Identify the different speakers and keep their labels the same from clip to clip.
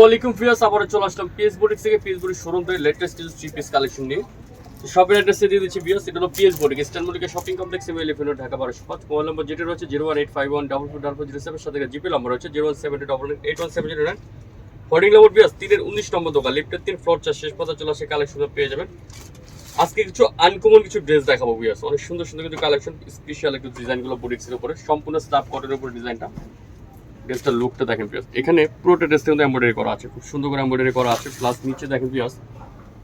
Speaker 1: ওয়ালাইকুম ফিয়াস আবার চলে আসলাম পিএস থেকে। পিএস শোরুম থেকে লেটেস্ট কিছু থ্রি পিস কালেকশন নিয়ে। অ্যাড্রেসে দিয়ে দিচ্ছি বিয়াস এটা হলো পিএস শপিং কমপ্লেক্স এম এলিফেন্ট ঢাকা বারোশো পাঁচ নম্বর রয়েছে zero one eight five one double four double four zero seven সাথে জিপি নম্বর রয়েছে zero one seven eight one seven zero nine hoarding number বিয়াস তিনের উনিশ নম্বর দোকান লিফটের তিন ফ্লোর চার, শেষ পথে চলে আসে কালেকশন পেয়ে যাবেন। আজকে কিছু আনকমন কিছু ড্রেস দেখাবো বিয়াস অনেক সুন্দর সুন্দর কিছু কালেকশন স্পেশাল একটু ডিজাইনগুলো বুটিক্সের উপরে, সম্পূর্ণ স্টাফ কটনের উপরে ডিজাইনটা ড্রেসটার লুকটা দেখেন পিয়াস এখানে পুরোটা ড্রেসটা কিন্তু এমব্রয়ডারি করা আছে। খুব সুন্দর করে এমব্রয়ডারি করা আছে। প্লাস নিচে দেখেন পিয়াস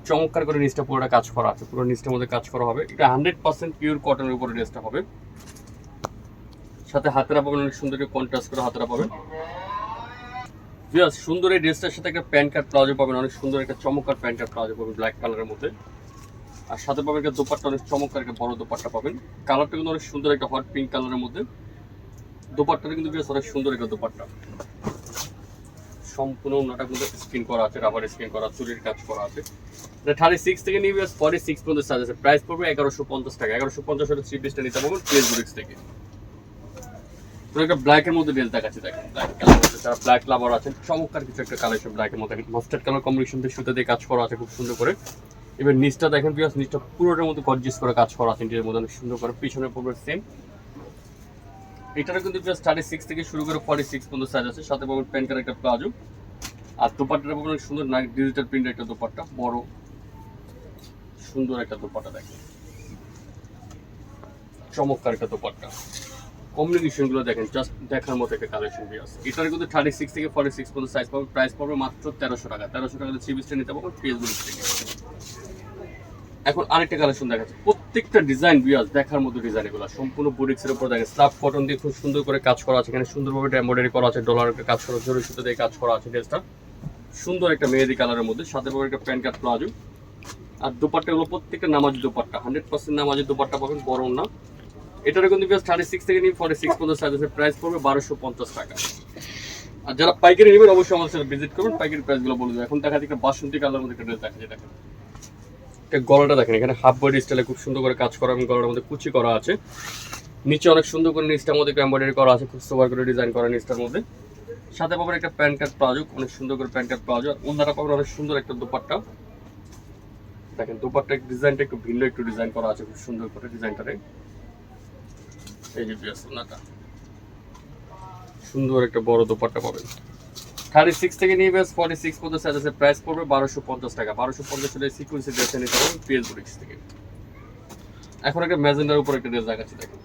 Speaker 1: চমৎকার করে নিচটা পুরোটা কাজ করা আছে। পুরো নিচটার মধ্যে কাজ করা হবে। এটা হান্ড্রেড পার্সেন্ট পিওর কটনের উপরে ড্রেসটা হবে। সাথে হাতেরা পাবেন অনেক সুন্দর কন্ট্রাস্ট করে হাতেরা পাবেন পিয়াস সুন্দর এই ড্রেসটার সাথে একটা প্যান্ট কার্ড প্লাজো পাবেন। অনেক সুন্দর একটা চমৎকার প্যান্ট কার্ড প্লাজো পাবেন ব্ল্যাক কালারের মধ্যে। আর সাথে পাবেন একটা দোপাট্টা, অনেক চমৎকার একটা বড় দোপাট্টা পাবেন। কালারটা কিন্তু অনেক সুন্দর একটা হট পিঙ্ক কালারের মধ্যে। দোপাট্টাটা কিন্তু বেশ অনেক সুন্দর একটা দোপাট্টা। সম্পূর্ণ ওনাটা কিন্তু স্ক্রিন করা আছে রাবার স্ক্রিন করা, চুরির কাজ করা আছে। এটা থার্টি সিক্স থেকে নিয়ে বেশ ফর্টি সিক্স পর্যন্ত সাইজ আছে। প্রাইস পড়বে এগারোশো পঞ্চাশ টাকা। এগারোশো পঞ্চাশ হলে থ্রি পিসটা নিতে পারবেন প্লেস বুরিক্স থেকে। তো একটা ব্ল্যাকের মধ্যে ড্রেস দেখাচ্ছি দেখেন। ব্ল্যাক কালার মধ্যে যারা ব্ল্যাক লাভার আছেন, চমৎকার কিছু একটা কালার কালেকশন ব্ল্যাকের মধ্যে। মাস্টার্ড কালার কম্বিনেশন দিয়ে সুতা দিয়ে কাজ করা আছে, খুব সুন্দর করে। এবার নিচটা দেখেন পিয়াস নিচটা পুরোটার মধ্যে গর্জিয়াস করে কাজ করা আছে নিজের মধ্যে। অনেক সুন্দর করে, পিছনে পড়বে সেম এটারও কিন্তু জাস্ট থার্টি সিক্স থেকে শুরু করে ফর্টি সিক্স পর্যন্ত সাইজ আছে। সাথে পাবেন প্যান্টের একটা প্লাজো। আর দোপাট্টাটা পাবেন সুন্দর নাইট ডিজিটাল প্রিন্টের একটা দোপাট্টা। বড়, সুন্দর একটা দোপাট্টা দেখেন। চমৎকার একটা দোপাট্টা। কম্বিনেশনগুলো দেখেন জাস্ট দেখার মতো একটা কালেকশন দিয়ে আছে। এটার কিন্তু থার্টি সিক্স থেকে ফর্টি সিক্স পর্যন্ত সাইজ পাবে। প্রাইস পাবে মাত্র তেরোশো টাকা। তেরোশো টাকা থ্রি পিসটা নিতে পারবেন ফেসবুক থেকে এখন আরেকটা কালেকশন দেখাচ্ছে। প্রত্যেকটা ডিজাইন বিয়াস দেখার মতো ডিজাইন এগুলো। সম্পূর্ণ বুটিক্সের উপর দেখেন স্টাফ কটন দিয়ে খুব সুন্দর করে কাজ করা আছে। এখানে সুন্দরভাবে এমব্রয়ডারি করা আছে ডলারের কাজ করা জরি সুতো দিয়ে কাজ করা আছে ড্রেসটা সুন্দর একটা মেহেদি কালারের মধ্যে, সাথে পাবেন একটা প্যান্ট কাট প্লাজো। আর দুপাট্টাগুলো প্রত্যেকটা নামাজি দুপাট্টা হান্ড্রেড পার্সেন্ট নামাজি দুপাট্টা পাবেন বড় না। এটার কিন্তু বিয়াস থার্টি সিক্স থেকে নিয়ে ফর্টি সিক্স পর্যন্ত সাইজ আছে প্রাইস পড়বে বারোশো পঞ্চাশ টাকা। আর যারা পাইকারি নেবেন, অবশ্যই আমাদের সাথে ভিজিট করবেন, পাইকারি প্রাইসগুলো বলে দেবেন এখন দেখা যাচ্ছে বাসন্তী কালার মধ্যে একটা ড্রেস দেখা যায় দেখেন। গলাটা দেখেন, এখানে হাফ বডি স্টাইলে খুব সুন্দর করে কাজ করা এবং গলার মধ্যে কুচি করা আছে। নিচে অনেক সুন্দর করে নিচটার মধ্যে এমব্রয়ডারি করা আছে, খুব সোবার করে ডিজাইন করা নিচটার মধ্যে। সাথে পাবেন একটা প্যান্ট কাট প্লাজো অনেক সুন্দর করে প্যান্ট কাট প্লাজো আর অন্যরা পাবেন অনেক সুন্দর একটা দুপাট্টা। দেখেন, দুপাট্টা ডিজাইনটা একটু ভিন্ন একটু ডিজাইন করা আছে, খুব সুন্দর করে ডিজাইনটারে এই যে সুন্দর একটা বড় দোপাট্টা পাবেন। থার্টি সিক্স থেকে নিয়ে বেশ ফর্টি পর্যন্ত আছে প্রাইস পড়বে বারোশো পঞ্চাশ টাকা। বারোশো পঞ্চাশ হলে সিকুয়েন্সি নিতে পারবেন পিএস বুটিক্স থেকে। এখন একটা ম্যাজেন্ডার উপর একটা ড্রেস দেখাচ্ছি, দেখেন।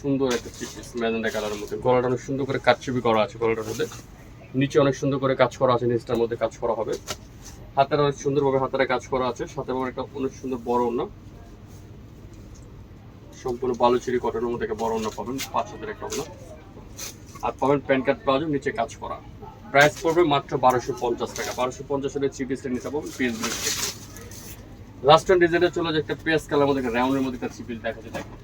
Speaker 1: সুন্দর একটা থ্রি পিস ম্যাজেন্ডা কালারের মধ্যে। গলাটা অনেক সুন্দর করে কাটছবি করা আছে গলাটার মধ্যে। নিচে অনেক সুন্দর করে কাজ করা আছে নিচটার মধ্যে কাজ করা হবে। হাতের অনেক সুন্দরভাবে হাতের কাজ করা আছে, সাথে আবার একটা অনেক সুন্দর বড় ওড়না। সম্পূর্ণ বালুচুরি কটনের মধ্যে বড় ওড়না পাবেন, পাঁচ হাতের একটা ওড়না। আর পাবেন প্যান কার্ড প্লাজো নিচে কাজ করা। প্রাইস পড়বে মাত্র বারোশো পঞ্চাশ টাকা। বারোশো পঞ্চাশ হলে থ্রি পিসের নিতে লাস্ট টাইম ডিজাইনে চলে যে একটা পেঁয়াজ কালার মধ্যে রাউন্ডের মধ্যে একটা পিস দেখা। যায় দেখেন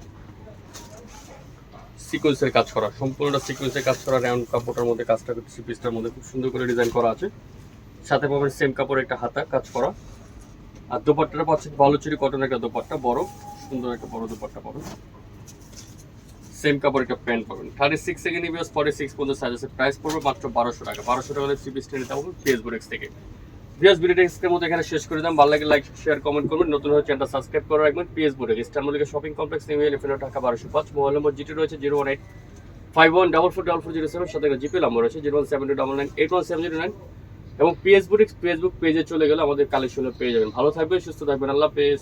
Speaker 1: সিকোয়েন্সের কাজ করা, সম্পূর্ণটা সিকোয়েন্সের কাজ করা রাউন্ড কাপড়টার মধ্যে কাজটা থ্রি পিসটার মধ্যে খুব সুন্দর করে ডিজাইন করা আছে। সাথে পাবেন সেম কাপড়ের একটা হাতা, কাজ করা। আর দোপাট্টাটা পাচ্ছেন বালুচুরি কটনের একটা দোপাট্টা, বড়, সুন্দর একটা বড় দোপাট্টা পাবেন। সেম কাপড় একটা প্যান্ট পাবেন। থার্টি সিক্স থেকে নিবে ফর্টি সিক্স পর্যন্ত সাইজ আছে। প্রাইস পড়বে মাত্র বারোশো টাকা। বারোশো টাকা থ্রি পিসটা নিতে পারবেন ফেসবুক এক্স থেকে। পিএস বিডিটেক্সের মধ্যে এখানে শেষ করে দাম ভালো লাগে লাইক শেয়ার কমেন্ট করবেন। নতুন হয়ে চ্যানেলটা সাবস্ক্রাইব করে রাখবেন। পিএস বুটেক ইস্টার মধ্যে shopping complex new elephant Dhaka বারোশো পাঁচ। মোবাইল নম্বর জিটি রয়েছে zero one eight five one double four double four zero seven সাথে জিপি নম্বর রয়েছে zero one seven two double nine eight one seven zero nine এবং PS boutiques Facebook পেজে চলে গেলে আমাদের কালেকশনে পেয়ে যাবেন। ভালো থাকবেন, সুস্থ থাকবেন। আল্লাহ পেজ